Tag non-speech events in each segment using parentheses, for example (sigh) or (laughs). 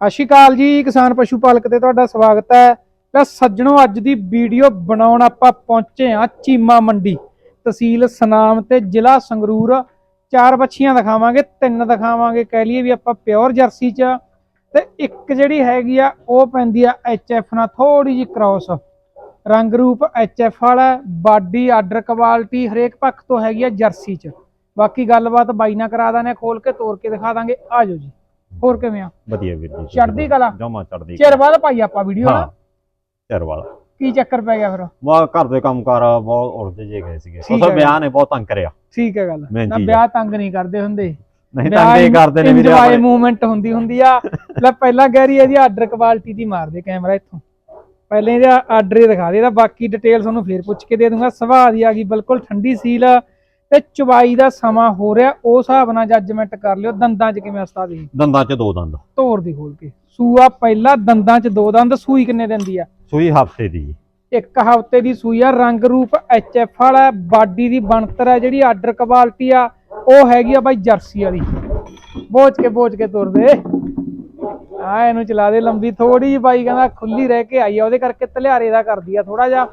ਸਤਿ ਸ਼੍ਰੀ ਅਕਾਲ ਜੀ, ਕਿਸਾਨ ਪਸ਼ੂ ਪਾਲਕ ਤੇ ਤੁਹਾਡਾ ਸਵਾਗਤ ਹੈ। ਤਾਂ ਸੱਜਣੋ, ਅੱਜ ਦੀ ਵੀਡੀਓ ਬਣਾਉਣ ਆਪਾਂ ਪਹੁੰਚੇ ਹਾਂ ਚੀਮਾ ਮੰਡੀ। ਤਹਿਸੀਲ ਸਨਾਮ ਤੇ ਜ਼ਿਲ੍ਹਾ ਸੰਗਰੂਰ। ਚਾਰ ਬੱਚੀਆਂ ਦਿਖਾਵਾਂਗੇ, ਤਿੰਨ ਦਿਖਾਵਾਂਗੇ, ਕਹਿ ਲਈਏ ਵੀ ਆਪਾਂ ਪਿਓਰ ਜਰਸੀ ਚ ਤੇ ਇੱਕ ਜਿਹੜੀ ਹੈਗੀ ਆ, ਉਹ ਪੈਂਦੀ ਆ ਐਫ ਨਾਲ ਥੋੜੀ ਜਿਹੀ ਕ੍ਰਾਸ ਰੰਗ ਰੂਪ ਐਫ ਵਾਲਾ ਬਾਡੀ ਆਰਡਰ ਕੁਆਲਿਟੀ ਹਰੇਕ ਪੱਖ ਤੋਂ ਹੈਗੀ ਆ ਜਰਸੀ ਚ। ਬਾਕੀ ਗੱਲਬਾਤ ਬਾਈ ਨਾਲ ਕਰਾ ਦਾਨੇ ਖੋਲ ਕੇ ਤੋੜ ਕੇ ਦਿਖਾ ਦਾਂਗੇ। ਆਜੋ ਜੀ। ਹੋਰ ਕਿਵੇਂ ਆ? ਵਧੀਆ ਵੀਰ ਜੀ ਚੜ੍ਹਦੀ ਕਲਾ। ਜਮਾ ਚੜਦੀ ਚਿਰ ਬਾਅਦ ਪਾਈ ਆਪਾਂ ਵੀਡੀਓ ਹਾਂ ਚਿਰ ਵਾਲਾ ਕੀ ਚੱਕਰ ਪੈ ਗਿਆ ਫਿਰ? ਵਾ ਘਰ ਦੇ ਕੰਮ ਕਾਰ ਬਹੁਤ ਉਲਝ ਜੇ ਗਏ ਸੀਗੇ। ਠੀਕ ਉਸ ਹੈ। ਵਿਆਹ ਨੇ ਬਹੁਤ ਤੰਗ ਕਰਿਆ। ਠੀਕ ਹੈ ਗੱਲ। ਨਾ ਵਿਆਹ ਤੰਗ ਨਹੀਂ ਕਰਦੇ ਹੁੰਦੇ। ਨਹੀਂ ਤੰਗ ਇਹ ਕਰਦੇ ਨੇ ਵੀਰੇ ਇੰਜੋਏ ਮੂਵਮੈਂਟ ਹੁੰਦੀ ਹੁੰਦੀ ਆ। (laughs) ਲੈ ਪਹਿਲਾਂ ਕਹਿ ਰਹੀ ਹੈ ਜੀ ਆਰਡਰ ਕੁਆਲਿਟੀ ਦੀ ਮਾਰਦੇ ਕੈਮਰਾ ਇੱਥੋਂ। ਪਹਿਲੇ ਇਹਦਾ ਆਰਡਰ ਹੀ ਦਿਖਾ ਦੇ ਇਹਦਾ ਬਾਕੀ ਡਿਟੇਲ ਤੁਹਾਨੂੰ ਫੇਰ ਪੁੱਛ ਕੇ ਦੇ ਦੂੰਗਾ। ਸੁਭਾਅ ਦੀ ਆ ਗਈ ਬਿਲਕੁਲ ਠੰਡੀ ਸੀਲ ਤੇ ਚੁਬਾਈ ਦਾ ਸਮਾਂ ਹੋ ਰਿਹਾ ਉਸ ਹਿਸਾਬ ਨਾਲ ਜੱਜਮੈਂਟ ਕਰ ਲਿਓ ਦੰਦਾਂ 'ਚ ਕਿਵੇਂ ਉਸਤਾਦ ਜੀ ਦੰਦਾਂ 'ਚ ਦੋ ਦੰਦ। ਤੋੜ ਦੀ ਖੋਲ ਕੇ। ਸੂਆ ਪਹਿਲਾ ਦੰਦਾਂ 'ਚ ਦੋ ਦੰਦ ਸੂਈ ਕਿੰਨੇ ਦਿੰਦੀ ਆ? ਸੂਈ ਹਫ਼ਤੇ ਦੀ। ਇੱਕ ਹਫ਼ਤੇ ਦੀ ਸੂਈ ਆ ਰੰਗ ਰੂਪ ਐਫ ਵਾਲਾ ਬਾਡੀ ਦੀ ਬਣਤਰ ਹੈ ਜਿਹੜੀ ਆਰਡਰ ਕੁਆਲਿਟੀ ਆ ਉਹ ਹੈਗੀ ਆ ਬਾਈ ਜਰਸੀ ਵਾਲੀ। ਬੋਝ ਕੇ ਬੋਝ ਕੇ ਤੁਰਦੇ ਆ ਇਹਨੂੰ ਚਲਾ ਦੇ ਲੰਬੀ ਥੋੜੀ ਜਿਹੀ ਬਾਈ ਕਹਿੰਦਾ ਖੁੱਲੀ ਰਹਿ ਕੇ ਆਈ ਆ ਉਹਦੇ ਕਰਕੇ ਤਲਿਆਰੇ ਦਾ ਕਰਦੀ ਆ ਥੋੜਾ ਜਿਹਾ।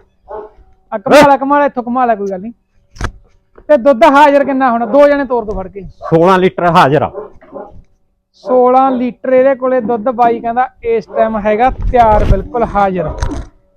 ਆ ਕਮਾਲਾ ਕਮਾਲਾ ਇੱਥੋਂ ਕਮਾਲਾ ਕੋਈ ਗੱਲ ਨਹੀਂ ਤੇ ਦੁੱਧ ਹਾਜ਼ਰ ਕਿੰਨਾ ਹੋਣਾ? ਦੋ ਜਣੇ ਤੋਰ ਤੋਂ ਫੜ ਕੇ। 16 ਲੀਟਰ ਹਾਜ਼ਰ ਆ। 16 ਲੀਟਰ ਇਹਦੇ ਕੋਲੇ ਦੁੱਧ ਬਾਈ ਕਹਿੰਦਾ ਇਸ ਟਾਈਮ ਹੈਗਾ ਤਿਆਰ ਬਿਲਕੁਲ ਹਾਜ਼ਰ।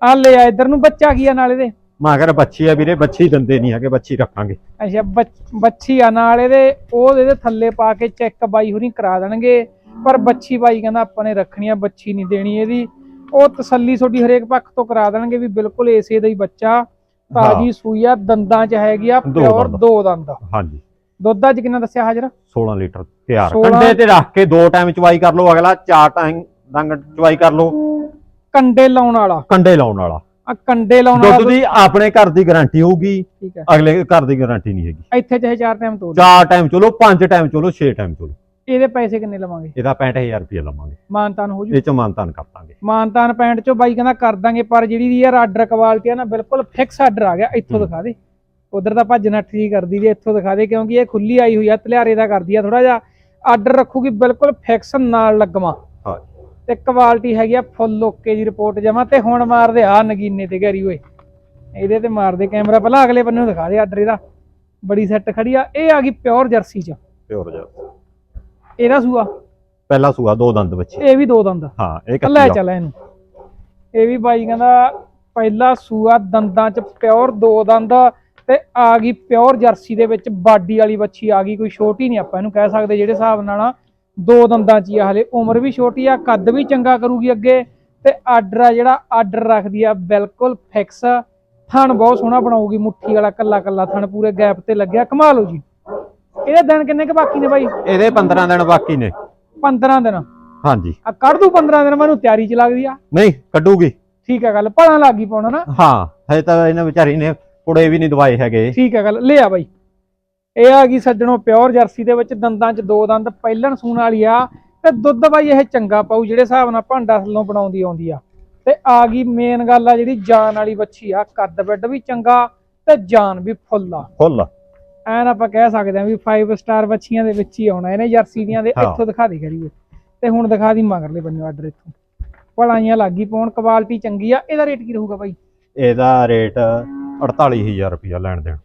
ਆ ਲੈ ਆ ਇਧਰ ਨੂੰ ਬੱਚਾ ਕੀ ਆ ਨਾਲ ਇਹਦੇ? ਮੈਂ ਕਹਿੰਦਾ ਬੱਚੀ ਆ ਵੀਰੇ ਬੱਚੀ ਦੰਦੇ ਨਹੀਂ ਹੈਗੇ ਬੱਚੀ ਰੱਖਾਂਗੇ। ਅੱਛਾ ਬੱਚ- ਬੱਚੀ ਆ ਨਾਲ ਇਹਦੇ ਉਹ ਇਹਦੇ ਥੱਲੇ ਪਾ ਕੇ ਚੈੱਕ ਬਾਈ ਹੁਰੀ ਕਰਾ ਦੇਣਗੇ। ਪਰ ਬੱਚੀ ਬਾਈ ਕਹਿੰਦਾ ਆਪਾਂ ਨੇ ਰੱਖਣੀ ਆ ਬੱਚੀ ਨਹੀਂ ਦੇਣੀ ਇਹਦੀ। ਉਹ ਤਸੱਲੀ ਤੁਹਾਡੀ ਹਰੇਕ ਪੱਖ ਤੋਂ ਕਰਾ ਦੇਣਗੇ ਵੀ ਬਿਲਕੁਲ ਏਸੇ ਦਾ ਹੀ ਬੱਚਾ। ਤਾਜੀ ਸੂਈ ਆ ਦੰਦਾਂ 'ਚ ਹੈਗੀ ਆ ਪਿਓਰ। ਦੋ ਦੰਦ। ਹਾਂਜੀ। ਦੁੱਧ ਅੱਜ ਕਿੰਨਾ ਦੱਸਿਆ ਹਾਜ਼ਰ? 16 ਲੀਟਰ ਤਿਆਰ। 16 ਕੰਡੇ ਤੇ ਰੱਖ ਕੇ ਦੋ ਟਾਈਮ ਚਵਾਈ ਕਰ ਲਓ ਅਗਲਾ ਚਾਰ ਟਾਈਮ ਡੰਗ ਚਵਾਈ ਕਰ ਲਓ। ਕੰਡੇ ਲਾਉਣ ਵਾਲਾ। ਕੰਡੇ ਲਾਉਣ ਵਾਲਾ। ਆ ਕੰਡੇ ਲਾਉਣ ਦੁੱਧ ਵਾਲਾ ਦੀ ਆਪਣੇ ਘਰ ਦੀ ਗਾਰੰਟੀ ਹੋਊਗੀ ਠੀਕ ਹੈ। ਅਗਲੇ ਘਰ ਦੀ ਗਾਰੰਟੀ ਨਹੀਂ ਹੈਗੀ। ਇੱਥੇ ਚਾਹੇ ਚਾਰ ਟਾਈਮ ਤੋੜ ਚਾਰ ਟਾਈਮ ਚਲੋ ਪੰਜ ਟਾਈਮ ਚਲੋ 6 ਟਾਈਮ ਚਲੋ। ਇਹਦੇ ਪੈਸੇ ਕਿੰਨੇ ਲਵਾਂਗੇ? ਇਹਦਾ 65000 ਰੁਪਏ ਲਵਾਂਗੇ। ਮਾਨਤਾਨ ਹੋ ਜੂ? ਇਹ ਚ ਮਾਨਤਾਨ ਕਰ ਦਾਂਗੇ। ਮਾਨਤਾਨ ਪੈਂਟ ਚੋਂ ਬਾਈ ਕਹਿੰਦਾ ਕਰ ਦਾਂਗੇ ਪਰ ਜਿਹੜੀ ਦੀ ਯਾਰ ਆਰਡਰ ਕੁਆਲਿਟੀ ਆ ਨਾ ਬਿਲਕੁਲ ਫਿਕਸ ਆਰਡਰ ਆ ਗਿਆ ਇੱਥੋਂ। ਦਿਖਾ ਦੇ। ਉਧਰ ਤਾਂ ਭੱਜ ਨੱਠ ਜੀ ਕਰਦੀ ਜੀ ਇੱਥੋਂ ਦਿਖਾ ਦੇ ਕਿਉਂਕਿ ਇਹ ਖੁੱਲੀ ਆਈ ਹੋਈ ਆ ਤਲਿਆਰੇ ਦਾ ਕਰਦੀ ਆ ਥੋੜਾ ਜਿਹਾ। ਆਰਡਰ ਰੱਖੂਗੀ ਬਿਲਕੁਲ ਫਿਕਸ ਨਾਲ ਲੱਗਵਾ ਹਾਂ। ਤੇ ਕੁਆਲਿਟੀ ਹੈਗੀ ਆ ਫੁੱਲ ਓਕੇ ਦੀ ਰਿਪੋਰਟ ਜਮਾ ਤੇ ਹੁਣ ਮਾਰਦੇ ਆ ਨਗੀਨੇ ਤੇ ਘਰੀ ਓਏ ਇਹਦੇ ਤੇ ਮਾਰਦੇ ਕੈਮਰਾ ਪਹਿਲਾਂ ਅਗਲੇ ਬੰਨੇ ਨੂੰ ਦਿਖਾ ਦੇ ਆਰਡਰ ਇਹਦਾ। ਬੜੀ ਸੈੱਟ ਖੜੀ ਆ ਇਹ ਆ ਗਈ ਪਿਓਰ ਜਰਸੀ ਚ। ਪਿਓਰ ਜਾ ਇਹਦਾ ਸੂਆ? ਪਹਿਲਾ ਸੂਆ ਦੋ ਦੰਦ ਬੱਚੇ। ਇਹ ਵੀ ਦੋ ਦੰਦ। ਹਾਂ ਇਹ ਲੈ ਕੱਚੀ ਆ। ਚੱਲ ਇਹਨੂੰ। ਇਹ ਵੀ ਬਾਈ ਕਹਿੰਦਾ ਪਹਿਲਾ ਸੂਆ ਦੰਦਾਂ ਚ ਪਿਓਰ ਦੋ ਦੰਦ ਤੇ ਆ ਗਈ ਪਿਓਰ ਜਰਸੀ ਦੇ ਵਿੱਚ। ਬਾਡੀ ਵਾਲੀ ਬੱਚੀ ਆ ਗਈ ਕੋਈ ਛੋਟੀ ਨਹੀਂ ਆਪਾਂ ਇਹਨੂੰ ਕਹਿ ਸਕਦੇ ਜਿਹੜੇ ਹਿਸਾਬ ਨਾਲ ਦੋ ਦੰਦਾਂ ਚ ਹੀ ਆ ਹਲੇ। ਉਮਰ ਵੀ ਛੋਟੀ ਆ ਕੱਦ ਵੀ ਚੰਗਾ ਕਰੂਗੀ ਅੱਗੇ। ਤੇ ਆਰਡਰ ਆ ਜਿਹੜਾ ਆਰਡਰ ਰੱਖਦੀ ਆ ਬਿਲਕੁਲ ਫਿਕਸ। ਥਣ ਬਹੁਤ ਸੋਹਣਾ ਬਣਾਉਗੀ ਮੁੱਠੀ ਵਾਲਾ ਕੱਲਾ ਕੱਲਾ ਥਣ ਪੂਰੇ ਗੈਪ ਤੇ ਲੱਗਿਆ। ਕਮਾਲ ਹੋ ਜੀ। ਇਹਦੇ ਦਿਨ ਕਿੰਨੇ ਕ ਬਾਕੀ ਨੇ ਬਾਈ? ਇਹਦੇ 15 ਦਿਨ ਬਾਕੀ ਨੇ। 15 ਦਿਨ। ਹਾਂਜੀ। ਆ ਕੱਢ ਦੂ 15 ਦਿਨ ਮੈਨੂੰ ਤਿਆਰੀ ਚ ਲੱਗਦੀ ਆ। ਨਹੀਂ ਕੱਢੂਗੀ। ਠੀਕ ਹੈ ਗੱਲ ਭਲਾ ਲੱਗੀ ਪਾਉਣਾ ਨਾ। ਹਾਂ ਹਜੇ ਤਾਂ ਇਹਨਾਂ ਵਿਚਾਰੀ ਨੇ ਕੁੜੇ ਵੀ ਨਹੀਂ ਦਵਾਏ ਹੈਗੇ। ਠੀਕ ਹੈ ਗੱਲ ਲੈ ਆ ਬਾਈ। ਇਹ ਆ ਗਈ ਸੱਜਣੋ ਪਿਓਰ ਜਰਸੀ ਦੇ ਵਿੱਚ ਦੰਦਾਂ 'ਚ ਦੋ ਦੰਦ ਪਹਿਲਣ ਸੂਣ ਵਾਲੀ ਆ। ਤੇ ਦੁੱਧ ਬਾਈ ਇਹ ਚੰਗਾ ਪਾਉ ਜਿਹੜੇ ਹਿਸਾਬ ਨਾਲ ਭਾਂਡਾ ਥੱਲੋਂ ਬਣਾਉਂਦੀ ਆਉਂਦੀ ਆ। ਤੇ ਆ ਗਈ ਮੇਨ ਗੱਲ ਆ ਜਿਹੜੀ ਜਾਨ ਵਾਲੀ ਬੱਚੀ ਆ ਕੱਦ ਬੈੱਡ ਵੀ ਚੰਗਾ ਤੇ ਜਾਨ ਵੀ ਫੁੱਲ ਆ। ਫੁੱਲ ਐਨ ਆਪਾਂ ਕਹਿ ਸਕਦੇ ਆ ਵੀ 5 ਸਟਾਰ ਬੱਚੀਆਂ ਦੇ ਵਿੱਚ ਹੀ ਆਉਣਾ ਇਹਨੇ ਜਰਸੀ ਦੀਆਂ ਦੇ। ਇੱਥੋਂ ਦਿਖਾ ਦੇ ਕਰੀਏ ਤੇ ਹੁਣ ਦਿਖਾ ਦੀ ਮਗਰਲੇ ਬੰਨੇ ਆਰਡਰ ਇੱਥੋਂ। ਭਲਾਈਆਂ ਲੱਗੀ ਪਾਉਣ ਕੁਆਲਿਟੀ ਚੰਗੀ ਆ ਇਹਦਾ ਰੇਟ ਕੀ ਰਹੂਗਾ ਬਾਈ? ਇਹਦਾ ਰੇਟ 48000 ਰੁਪਇਆ ਲੈਣ ਦੇਣ।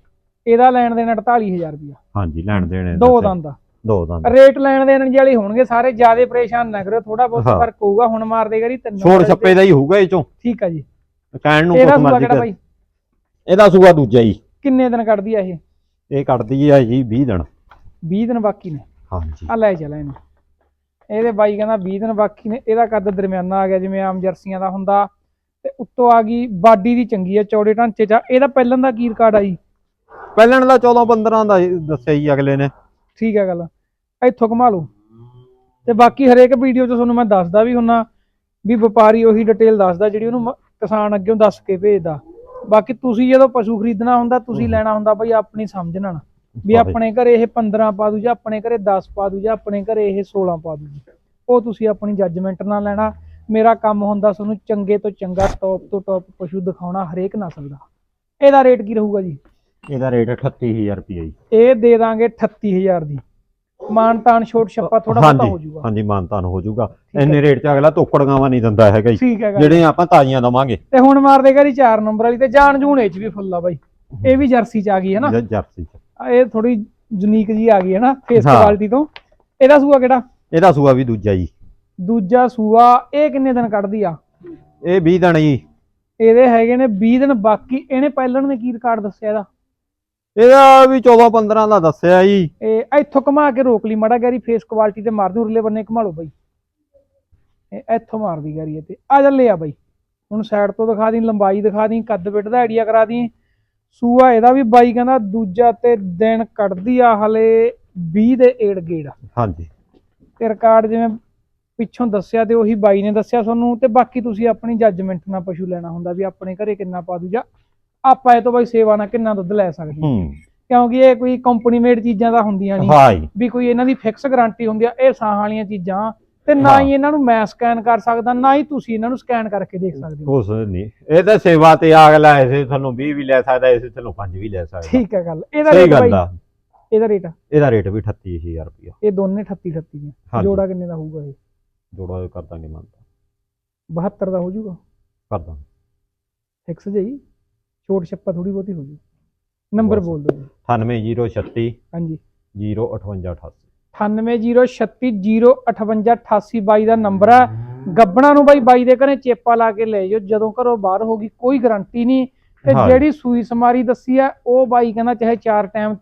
ਇਹਦਾ ਲੈਣ ਦੇਣ 48000 ਰੁਪਇਆ। ਹਾਂਜੀ ਲੈਣ ਦੇਣ ਦੋ। ਦੰਦ ਆ। ਦੋ ਦੰਦ। ਰੇਟ ਲੈਣ ਦੇਣ ਵਾਲੇ ਹੋਣਗੇ ਸਾਰੇ ਜਿਆਦੇ ਪਰੇਸ਼ਾਨ ਨਾ ਕਰੋ ਥੋੜਾ ਬਹੁਤ। ਫ਼ਰਕ ਹੋਊਗਾ ਹੁਣ ਮਾਰ ਦੇ ਕਰੀ ਤਿੰਨ ਛੋੜ ਛੱਪੇ ਦਾ ਹੀ ਹੋਊਗਾ ਇਹ ਚੋਂ। ਠੀਕ ਆ ਜੀ। ਕਹਿਣ ਨੂੰ ਸੂਆ ਮਰਜ਼ੀ ਕਰ ਇਹਦਾ ਸੂਆ ਦੂਜਾ ਹੀ। ਕਿੰਨੇ ਦਿਨ ਕੱਢਦੀ ਆ ਇਹ? ਇਹ ਕੱਢਦੀ ਆ ਜੀ 20 ਦਿਨ। 20 ਦਿਨ ਬਾਕੀ ਨੇ। ਹਾਂਜੀ। ਆ ਲੈ ਚੱਲ ਇਹਨੂੰ। ਇਹਦੇ ਬਾਈ ਕਹਿੰਦਾ 20 ਦਿਨ ਬਾਕੀ ਨੇ ਇਹਦਾ ਕੱਦ ਦਰਮਿਆਨਾ ਆ ਗਿਆ ਜਿਵੇਂ ਆਮ ਜਰਸੀਆਂ ਦਾ ਹੁੰਦਾ। ਤੇ ਉੱਤੋਂ ਆ ਗਈ ਬਾਡੀ ਦੀ ਚੰਗੀ ਆ ਚੌੜੇ ਢਾਂਚੇ ਚ। ਇਹਦਾ ਪਹਿਲਾਂ ਦਾ ਕੀ ਰਿਕਾਰਡ ਆ ਜੀ? ਪਹਿਲਾਂ ਦਾ 14 15 ਦਾ ਦੱਸਿਆ ਜੀ ਅਗਲੇ ਨੇ। ਠੀਕ ਹੈ ਗੱਲ। ਇੱਥੋਂ ਘੁਮਾ ਲਓ। ਤੇ ਬਾਕੀ ਹਰੇਕ ਵੀਡੀਓ 'ਚ ਤੁਹਾਨੂੰ ਮੈਂ ਦੱਸਦਾ ਵੀ ਹੁੰਨਾ ਵੀ ਵਪਾਰੀ ਉਹੀ ਡਿਟੇਲ ਦੱਸਦਾ ਜਿਹੜੀ ਉਹਨੂੰ ਕਿਸਾਨ ਅੱਗੇੋਂ ਦੱਸ ਕੇ ਭੇਜਦਾ। ਬਾਕੀ ਤੁਸੀਂ ਜਦੋਂ ਪਸ਼ੂ ਖਰੀਦਣਾ ਹੁੰਦਾ ਤੁਸੀਂ। ਲੈਣਾ ਹੁੰਦਾ ਬਈ ਆਪਣੀ ਸਮਝ ਨਾਲ ਵੀ। ਆਪਣੇ ਘਰੇ ਇਹ 15 ਪਾ ਦੂ ਜਾਂ ਆਪਣੇ ਘਰੇ 10 ਪਾ ਦੂ ਜਾਂ ਆਪਣੇ ਘਰੇ ਇਹ 16 ਪਾ ਦੂ। ਉਹ ਤੁਸੀਂ ਆਪਣੀ ਜੱਜਮੈਂਟ ਨਾਲ ਲੈਣਾ। ਮੇਰਾ ਕੰਮ ਹੁੰਦਾ ਤੁਹਾਨੂੰ ਚੰਗੇ ਤੋਂ ਚੰਗਾ ਟੌਪ ਤੋਂ ਟੌਪ ਪਸ਼ੂ ਦਿਖਾਉਣਾ ਹਰੇਕ ਨਸਲ ਦਾ ਇਹਦਾ ਰੇਟ ਕੀ ਰਹੂਗਾ ਜੀ? ਇਹਦਾ ਰੇਟ 38000 ਰੁਪਇਆ ਜੀ। ਇਹ ਦੇ ਦਾਂਗੇ 38000 ਦੀ। ਮਾਨ ਤਾਨ ਛੋਟ ਛੱਪਾ ਥੋੜਾ ਬਹੁਤਾ ਹੋ ਹਾਂਜੀ ਜਾਊਗਾ। ਹਾਂਜੀ ਮਾਨਤਾਨ ਹੋ ਜਾਊਗਾ। ਇੰਨੇ ਰੇਟ 'ਚ ਅਗਲਾ ਤੋਕੜ ਗਾਵਾਂ ਨਹੀਂ ਦਿੰਦਾ ਹੈਗਾ ਜੀ। ਠੀਕ ਹੈਗਾ ਜਿਹੜੇ ਆਪਾਂ ਤਾਜ਼ੀਆਂ ਦਵਾਂਗੇ। ਤੇ ਹੁਣ ਮਾਰ ਦੇਗਾ ਜੀ 4 ਨੰਬਰ ਵਾਲੀ ਤੇ ਜਾਨ ਜੂਨ ਇਹ ਚ ਵੀ ਫੁੱਲ ਆ ਬਾਈ। ਇਹ ਵੀ ਜਰਸੀ ਚ ਆ ਗਈ ਹੈ ਨਾ? ਜਰਸੀ 'ਚ। ਇਹ ਥੋੜੀ ਯੂਨੀਕ ਜੀ ਆ ਗਈ ਹੈ ਨਾ ਫੇਸ। ਕੁਆਲਿਟੀ ਤੋਂ। ਇਹਦਾ ਸੂਆ ਕਿਹੜਾ? ਇਹਦਾ ਸੂਆ ਵੀ ਦੂਜਾ ਜੀ। ਦੂਜਾ ਸੂਆ ਇਹ ਕਿੰਨੇ ਦਿਨ ਕੱਢਦੀ ਆ? ਇਹ 20 ਦਿਨ ਜੀ। ਇਹਦੇ ਹੈਗੇ ਨੇ 20 ਦਿਨ ਬਾਕੀ ਇਹਨੇ ਪਹਿਲਣ ਨੇ ਕੀ ਰਿਕਾਰਡ ਦੱਸਿਆ ਇਹਦਾ? ਇਹਦਾ ਵੀ 14 15 ਦਾ ਦੱਸਿਆ ਜੀ। ਇਹ ਇੱਥੋਂ ਘੁਮਾ ਕੇ ਰੋਕ ਲਈ ਮਾੜਾ ਗੈਰੀ ਫੇਸ ਕੁਆਲਿਟੀ ਤੇ ਮਾਰ ਦੂੰ ਉਰਲੇ ਬੰਨੇ ਘੁਮਾ ਲਓ ਬਾਈ। ਇਹ ਇੱਥੋਂ ਮਾਰਦੀ ਗੈਰੀ ਇਹ ਤੇ। ਆ ਜਾ ਲੈ ਆ ਬਾਈ। ਹੁਣ ਸਾਈਡ ਤੋਂ ਦਿਖਾ ਦੀ ਲੰਬਾਈ ਦਿਖਾ ਦੀ ਕੱਦ ਬਿੱਟ ਦਾ ਆਈਡੀਆ ਕਰਾ ਦੀ ਸੂਆ ਇਹਦਾ ਵੀ ਬਾਈ ਕਹਿੰਦਾ ਦੂਜਾ ਤੇ ਦਿਨ ਕੱਢਦੀ ਆ ਹਲੇ 20 ਦੇ ਏੜ ਗੇੜ। ਹਾਂਜੀ। ਤੇ ਰਿਕਾਰਡ ਜਿਵੇਂ ਪਿੱਛੋਂ ਦੱਸਿਆ ਤੇ ਉਹੀ ਬਾਈ ਨੇ ਦੱਸਿਆ ਤੁਹਾਨੂੰ ਤੇ ਬਾਕੀ ਤੁਸੀਂ ਆਪਣੀ ਜੱਜਮੈਂਟ ਨਾਲ ਪਸ਼ੂ ਲੈਣਾ ਹੁੰਦਾ ਵੀ ਆਪਣੇ ਘਰੇ ਕਿੰਨਾ ਪਾ ਦੂ ਜਾਂ ਆਪਾਂ ਇਹ ਤੋਂ ਬਾਈ ਸੇਵਾ ਨਾਲ ਕਿੰਨਾ ਦੁੱਧ ਲੈ ਸਕਦੇ ਹਾਂ। ਹੂੰ। ਕਿਉਂਕਿ ਇਹ ਕੋਈ ਕੰਪਨੀ ਮੇਡ ਚੀਜ਼ਾਂ ਤਾਂ ਹੁੰਦੀਆਂ ਨਹੀਂ। ਹਾਂ ਜੀ। ਵੀ ਕੋਈ ਇਹਨਾਂ ਦੀ ਫਿਕਸ ਗਾਰੰਟੀ ਹੁੰਦੀ ਆ ਇਹ ਸਾਹ ਵਾਲੀਆਂ ਚੀਜ਼ਾਂ। ਤੇ ਨਾ ਹੀ। ਇਹਨਾਂ ਨੂੰ ਮੈਂ ਸਕੈਨ ਕਰ ਸਕਦਾ ਨਾ ਹੀ ਤੁਸੀਂ ਇਹਨਾਂ ਨੂੰ ਸਕੈਨ ਕਰਕੇ ਦੇਖ ਸਕਦੇ ਹੋ। ਕੁਛ ਨਹੀਂ। ਇਹ ਤਾਂ ਸੇਵਾ ਤੇ ਅਗਲਾ ਐਸੇ ਤੁਹਾਨੂੰ 20 ਵੀ ਲੈ ਸਕਦਾ ਐਸੇ ਤੁਹਾਨੂੰ 5 ਵੀ ਲੈ ਸਕਦਾ। ਠੀਕ ਹੈ ਗੱਲ। ਇਹਦਾ ਸਹੀ ਰੇਟ ਬਾਈ ਗੱਲ ਆ। ਇਹਦਾ ਰੇਟ ਇਹਦਾ ਰੇਟ ਵੀ 38000 ਰੁਪਇਆ ਇਹ ਦੋਨੇ 38 38 ਨੇ ਹਾਂਜੀ। ਜੋੜਾ ਕਿੰਨੇ ਦਾ ਹੋਊਗਾ ਇਹ? ਜੋੜਾ ਕਰ ਦਾਂਗੇ ਮੰਨਦਾ 72 ਦਾ ਹੋ ਜਾਊਗਾ। ਕਰ ਦਾਂਗੇ ਫਿਕਸ ਜਈ ਛੋਟ ਛੱਪਾ ਥੋੜੀ ਬਹੁਤੀ ਹੋ ਜੂ। ਨੰਬਰ। ਬੋਲ ਦਿਓ ਜੀ। 98036 ਹਾਂਜੀ। 05888 9806005888 ਬਾਈ ਦਾ ਨੰਬਰ ਹੈ। ਗੱਬਣਾ ਨੂੰ ਬਾਈ ਬਾਈ ਦੇ ਘਰੇ ਚੇਪਾ ਲਾ ਕੇ ਲੈ ਜਾਓ। ਜਦੋਂ ਘਰੋਂ ਬਾਹਰ ਹੋਗੀ ਕੋਈ ਗਾਰੰਟੀ ਨਹੀਂ। ਤੇ ਹਾਂ। ਜਿਹੜੀ ਸੂਈ ਸਮਾਰੀ ਦੱਸੀ ਆ ਉਹ ਬਾਈ ਕਹਿੰਦਾ ਚਾਹੇ ਚਾਰ ਟਾਈਮ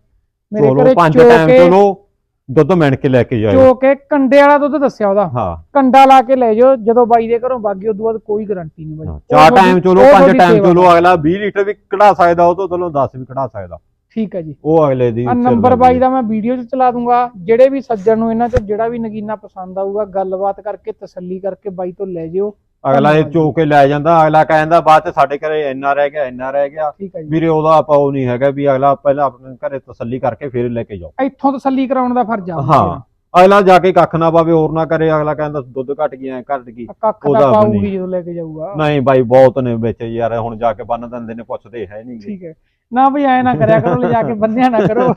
ਮੇਰੇ ਘਰੇ ਪੰਜ ਚੋ ਟਾਈਮ ਕੇ ਚਲੋ। ਦੁੱਧ ਮਿਣ ਕੇ ਲੈ ਕੇ ਜਾਇਓ। ਚੋ ਕੇ ਕੰਡੇ ਵਾਲਾ ਦੁੱਧ ਦੱਸਿਆ ਉਹਦਾ। ਹਾਂ। ਕੰਡਾ ਲਾ ਕੇ ਲੈ ਜਾਓ ਜਦੋਂ ਬਾਈ ਦੇ ਘਰੋਂ ਬਾਗੀ ਉਦੋਂ ਬਾਅਦ ਕੋਈ ਗਾਰੰਟੀ ਨਹੀਂ ਬਾਈ। ਚਾਰ ਟਾਈਮ ਚਲੋ ਪੰਜ ਟਾਈਮ ਚਲੋ ਅਗਲਾ 20 ਲੀਟਰ ਵੀ ਕਢਾ ਸਕਦਾ ਉਹ ਤੋਂ ਚਲੋ 10 ਵੀ ਕਢਾ ਸਕਦਾ। ਠੀਕ ਹੈ ਜੀ। ਉਹ ਅਗਲੇ ਦੀ ਆ ਨੰਬਰ ਬਾਈ ਦਾ ਮੈਂ ਵੀਡੀਓ 'ਚ ਚਲਾ ਦੂੰਗਾ। ਜਿਹੜੇ ਵੀ ਸੱਜਣ ਨੂੰ ਇਹਨਾਂ 'ਚ ਜਿਹੜਾ ਵੀ ਨਗੀਨਾ ਪਸੰਦ ਆਊਗਾ ਗੱਲਬਾਤ ਕਰਕੇ ਤਸੱਲੀ ਕਰਕੇ ਬਾਈ ਤੋਂ ਲੈ ਜਿਓ ਅਗਲਾ ਇਹ ਚੋ ਕੇ ਲੈ ਜਾਂਦਾ ਅਗਲਾ ਕਹਿੰਦਾ ਬਾਅਦ ਚ ਸਾਡੇ ਘਰੇ ਇੰਨਾ ਰਹਿ ਗਿਆ ਇੰਨਾ ਰਹਿ ਗਿਆ। ਠੀਕ ਹੈ ਜੀ। ਵੀਰੇ ਉਹਦਾ ਆਪਾਂ ਉਹ ਨਹੀਂ ਹੈਗਾ ਵੀ ਅਗਲਾ ਪਹਿਲਾਂ ਆਪਣੇ ਘਰੇ ਤਸੱਲੀ ਕਰਕੇ ਫਿਰ ਲੈ ਕੇ ਜਾਓ ਇੱਥੋਂ ਤਸੱਲੀ ਕਰਾਉਣ ਦਾ ਫਰਜ਼ ਆ ਹਾਂ ਅਗਲਾ ਜਾ ਕੇ ਕੱਖ ਨਾ ਪਾਵੇ ਹੋਰ ਨਾ ਕਰੇ ਅਗਲਾ ਕਹਿੰਦਾ ਦੁੱਧ ਘਟ ਗਿਆ ਐਂ ਘਟ ਗਈ। ਕੱਖ ਉਹਦਾ ਦਾ ਨਹੀਂ। ਜਦੋਂ ਲੈ ਕੇ ਜਾਊਗਾ। ਨਹੀਂ ਬਾਈ ਬਹੁਤ ਨੇ ਵਿੱਚ ਯਾਰ ਹੁਣ ਜਾ ਕੇ ਬੰਨ ਦਿੰਦੇ ਨੇ ਪੁੱਛਦੇ ਹੈ ਨਹੀਂ ਠੀਕ ਹੈ। ਨਾ ਵੀ ਐ ਨਾ ਕਰਿਆ ਕਰੋ ਲਿਜਾ ਕੇ ਬੰਨਿਆ ਨਾ ਕਰੋ।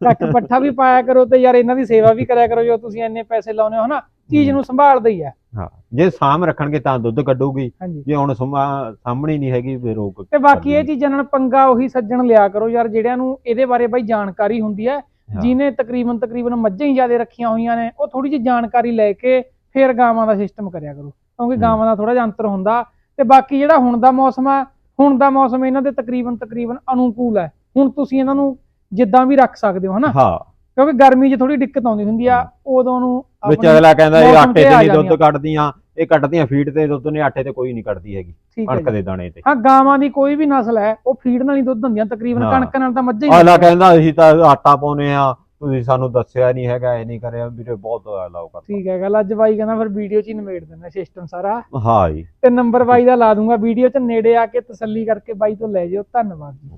ਕੱਖ ਪੱਠਾ ਵੀ ਪਾਇਆ ਕਰੋ ਤੇ ਯਾਰ ਇਹਨਾਂ ਦੀ ਸੇਵਾ ਵੀ ਕਰਿਆ ਕਰੋ ਜੋ ਤੁਸੀਂ ਇੰਨੇ ਪੈਸੇ ਲਾਉਨੇ ਹੋ ਨਾ ਚੀਜ਼ ਨੂੰ ਸੰਭਾਲਦੇ ਹੀ ਆ ਹਾਂ ਜੇ ਸਾਮ ਰੱਖਣਗੇ ਤਾਂ ਦੁੱਧ ਕੱਢੂਗੀ। ਹਾਂਜੀ। ਜੇ ਹੁਣ ਸਾਹਮਣੇ ਨਹੀਂ ਹੈਗੀ ਫਿਰ ਉਹ ਤੇ ਬਾਕੀ ਇਹ ਚੀਜ਼ਾਂ ਨਾਲ ਪੰਗਾ ਉਹੀ ਸੱਜਣ ਲਿਆ ਕਰੋ ਯਾਰ ਜਿਹੜਿਆਂ ਨੂੰ ਇਹਦੇ ਬਾਰੇ ਬਾਈ ਜਾਣਕਾਰੀ ਹੁੰਦੀ ਹੈ ਹਾਂ। ਜਿਨੇ ਤਕਰੀਬਨ ਤਕਰੀਬਨ ਮੱਝਾਂ ਹੀ ਜ਼ਿਆਦਾ ਰੱਖੀਆਂ ਹੋਈਆਂ ਨੇ ਉਹ ਥੋੜੀ ਜਿਹੀ ਜਾਣਕਾਰੀ ਲੈ ਕੇ ਫਿਰ ਗਾਵਾਂ ਦਾ ਸਿਸਟਮ ਕਰਿਆ ਕਰੋ। ਕਿਉਂਕਿ ਹੂੰ। ਗਾਵਾਂ ਦਾ ਥੋੜਾ ਜਿਹਾ ਅੰਤਰ ਹੁੰਦਾ ਤੇ ਬਾਕੀ ਜਿਹੜਾ ਹੁਣ ਦਾ ਮੌਸਮ ਆ ਹੁਣ ਦਾ ਮੌਸਮ ਇਹਨਾਂ ਦੇ ਤਕਰੀਬਨ ਤਕਰੀਬਨ ਅਨੁਕੂਲ ਹੈ। ਹੁਣ ਤੁਸੀਂ ਇਹਨਾਂ ਨੂੰ ਜਿੱਦਾਂ ਵੀ ਰੱਖ ਸਕਦੇ ਹੋ ਹਨਾ? ਹਾਂ। ਕਿਉਂਕਿ ਗਰਮੀ 'ਚ ਥੋੜੀ ਦਿੱਕਤ ਆਉਂਦੀ ਹੁੰਦੀ ਆ ਉਦੋਂ ਨੂੰ ਵਿੱਚ ਅਗਲਾ ਕਹਿੰਦਾ ਇਹ ਆਟੇ ਤੇ ਨਹੀਂ ਦੁੱਧ। ਕੱਢਦੀਆਂ ਇਹ ਕੱਢਦੀਆਂ ਫੀਡ ਤੇ ਦੁੱਧ ਨੇ ਆਟੇ ਤੇ ਕੋਈ ਨਹੀਂ ਕੱਢਦੀ ਹੈਗੀ ਕਣਕ। ਦੇ ਦਾਣੇ ਤੇ ਹਾਂ ਗਾਵਾਂ ਦੀ ਕੋਈ ਵੀ ਨਸਲ ਹੈ ਉਹ ਫੀਡ ਨਾਲ ਹੀ ਦੁੱਧ ਦਿੰਦੀਆਂ ਤਕਰੀਬਨ। ਕਣਕ ਨਾਲ ਤਾਂ ਮੱਝਾਂ ਹੀ ਅਗਲਾ। ਕਹਿੰਦਾ ਅਸੀਂ ਤਾਂ ਆਟਾ ਪਾਉਨੇ ਆ ਤੁਸੀਂ ਸਾਨੂੰ ਦੱਸਿਆ ਨਹੀਂ ਹੈਗਾ ਇਹ ਨਹੀਂ ਕਰਿਆ ਵੀਰੇ ਬਹੁਤ ਅਲਾਉ ਕਰਦਾ ਠੀਕ ਹੈ ਗੱਲ ਅੱਜ ਬਾਈ ਕਹਿੰਦਾ ਫਿਰ ਵੀਡੀਓ 'ਚ ਹੀ ਨਿਮੇੜ ਦਿੰਦਾ ਸਿਸਟਮ ਸਾਰਾ ਹਾਂ ਜੀ ਤੇ ਨੰਬਰ ਬਾਈ ਦਾ ਲਾ ਦੂੰਗਾ ਵੀਡੀਓ 'ਚ ਨੇੜੇ ਆ ਕੇ ਤਸੱਲੀ ਕਰਕੇ ਬਾਈ ਤੋਂ ਲੈ ਜਿਓ ਧੰਨਵਾਦ ਜੀ